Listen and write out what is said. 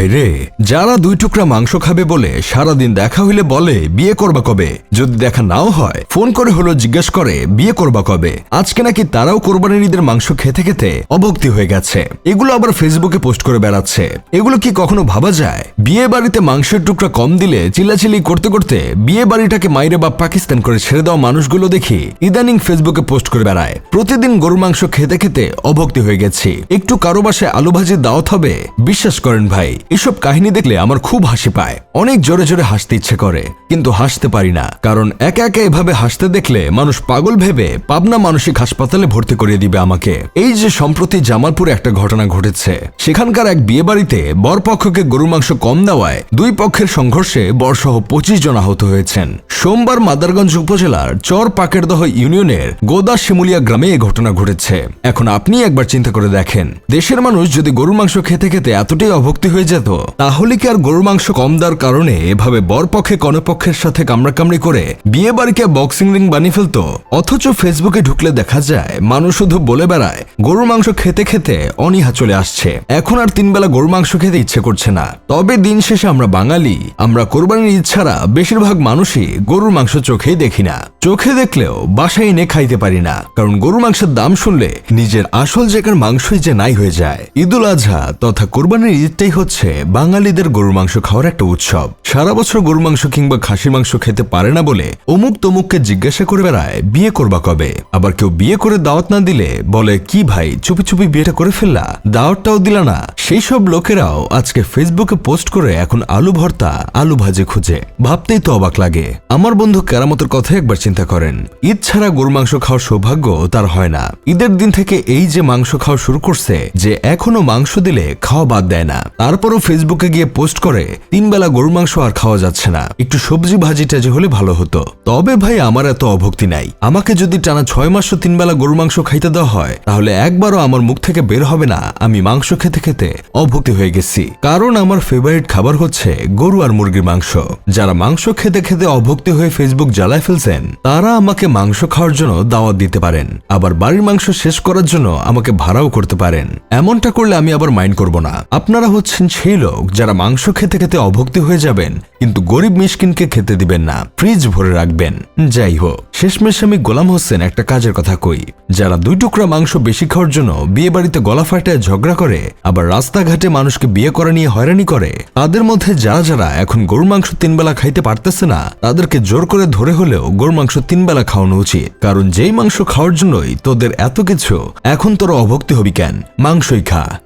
ভাইরে, যারা দুই টুকরা মাংস খাবে বলে সারাদিন দেখা হইলে বলে, বিয়ে করবা কবে? যদি দেখা নাও হয়, ফোন করে হলো জিজ্ঞেস করে, বিয়ে করবা কবে? আজকে নাকি তারাও কোরবানির ঈদের মাংস খেতে খেতে অভক্তি হয়ে গেছে। এগুলো আবার ফেসবুকে পোস্ট করে বেড়াচ্ছে। এগুলো কি কখনো ভাবা যায়? বিয়ে বাড়িতে মাংসের টুকরা কম দিলে চিল্লাচিল্লি করতে করতে বিয়ে বাড়িটাকে মাইরে বা পাকিস্তান করে ছেড়ে দেওয়া মানুষগুলো দেখি ইদানিং ফেসবুকে পোস্ট করে বেড়ায়। প্রতিদিন গরু মাংস খেতে খেতে অভক্তি হয়ে গেছি। একটু কারও বাসায় আলু ভাজি দাওয়াত হবে, বিশ্বাস করেন ভাই এসব কাহিনী দেখলে আমার খুব হাসি পায়। অনেক জোরে জোরে হাসতে ইচ্ছে করে, কিন্তু হাসতে পারি না, কারণ একা একা এভাবে হাসতে দেখলে মানুষ পাগল ভেবে পাবনা মানসিক হাসপাতালে ভর্তি করিয়ে দিবে আমাকে। এই যে সম্প্রতি জামালপুরে একটা ঘটনা ঘটেছে, সেখানকার এক বিয়ে বাড়িতে বরপক্ষকে গরু মাংস কম দেওয়ায় দুই পক্ষের সংঘর্ষে বরসহ পঁচিশ জন আহত হয়েছেন। সোমবার মাদারগঞ্জ উপজেলার চর পাকেরদহ ইউনিয়নের গোদা শিমুলিয়া গ্রামে এ ঘটনা ঘটেছে। এখন আপনি একবার চিন্তা করে দেখেন, দেশের মানুষ যদি গরুর মাংস খেতে খেতে এতটাই অভক্তি হয়ে যেত তাহলে কি আর গরুর মাংস কম দেওয়ার কারণে এভাবে বরপক্ষে, কনপক্ষের সাথে কামড়াকামড়ি করে বিয়ে বাড়িকে বক্সিং রিং বানিয়ে ফেলতো? অথচ ফেসবুকে ঢুকলে দেখা যায়, মানুষ শুধু বলে বেড়ায়, গরুর মাংস খেতে খেতে অনীহা চলে আসছে। এখন আর তিন বেলা গরুর মাংস খেতে ইচ্ছে করছে না। তবে দিন শেষে আমরা বাঙালি, আমরা কোরবানির ছাড়া বেশিরভাগ মানুষই গরুর মাংস চোখেই দেখি না। চোখে দেখলেও বাসায় এনে খাইতে পারি না। কারণ গরুর মাংসের দাম শুনলে নিজের আসল জায়গার মাংসই যে নাই হয়ে যায়। ঈদুল আজহা তথা কোরবানির ঈদটাই হচ্ছে বাঙালিদের গরুর মাংস খাওয়ার একটা উৎসব। সারা বছর গরুর মাংস কিংবা খাসির মাংস খেতে পারে না বলে অমুক তমুককে জিজ্ঞাসা করে বেড়ায়, বিয়ে করবা কবে? আবার কেউ বিয়ে করে দাওয়াত না দিলে বলে, কি ভাই, চুপি চুপি বিয়েটা করে ফেললা? দাওয়াতটাও দিলা না। সেই সব লোকেরাও আজকে ফেসবুকে পোস্ট করে এখন আলু ভর্তা, আলু ভাজে খুঁজে। ভাবতেই তো অবাক লাগে। আমার বন্ধু কেরামতের কথা একবার চিন্তা করেন। ঈদ ছাড়া গরু মাংস খাওয়ার সৌভাগ্য তার হয় না। ঈদের দিন থেকে এই যে মাংস খাওয়া শুরু করছে, যে এখনও মাংস দিলে খাওয়া বাদ দেয় না। তারপরও ফেসবুকে গিয়ে পোস্ট করে, তিন বেলা গরু মাংস আর খাওয়া যাচ্ছে না। একটু সবজি ভাজি টাজি হলে ভালো হতো। তবে ভাই, আমার এত অভক্তি নাই। আমাকে যদি টানা ছয় মাসও তিন বেলা গরু মাংস খাইতে দেওয়া হয়, তাহলে একবারও আমার মুখ থেকে বের হবে না। আমি মাংস খেতে খেতে অভক্তি হয়ে গেছি। কারণ আমার ফেভারিট খাবার হচ্ছে গরু আর মুরগির মাংস। যারা মাংস খেতে খেতে অভক্তি হয়ে ফেসবুক জ্বালায় ফেলছেন তারা আমাকে মাংস খাওয়ার জন্য দাওয়াত দিতে পারেন। আবার বাড়ির মাংস শেষ করার জন্য আমাকে ভাড়াও করতে পারেন। এমনটা করলে আমি আবার মাইন্ড করব না। আপনারা হচ্ছেন সেই লোক যারা মাংস খেতে খেতে অভক্তি হয়ে যাবেন, কিন্তু গরিব মিসকিনকে খেতে দিবেন না। ফ্রিজ ভরে রাখবেন। যাই হোক, শেষমেশ আমি গোলাম হোসেন একটা কাজের কথা কই। যারা দুই টুকরা মাংস বেশি খাওয়ার জন্য বিয়ে বাড়িতে গলা ফাটায় ঝগড়া করে, আবার রাস্তাঘাটে মানুষকে বিয়ে করা নিয়ে হয়রানি করে, তাদের মধ্যে যারা যারা এখন গরুর মাংস তিন বেলা খাইতে পারতেছে না, তাদেরকে জোর করে ধরে হলেও গরুর মাংস তিন বেলা খাওয়ানো উচিত। কারণ যেই মাংস খাওয়ার জন্যই তোদের এত কিছু, এখন তোরা অভক্তি হবি কেন? মাংসই খা।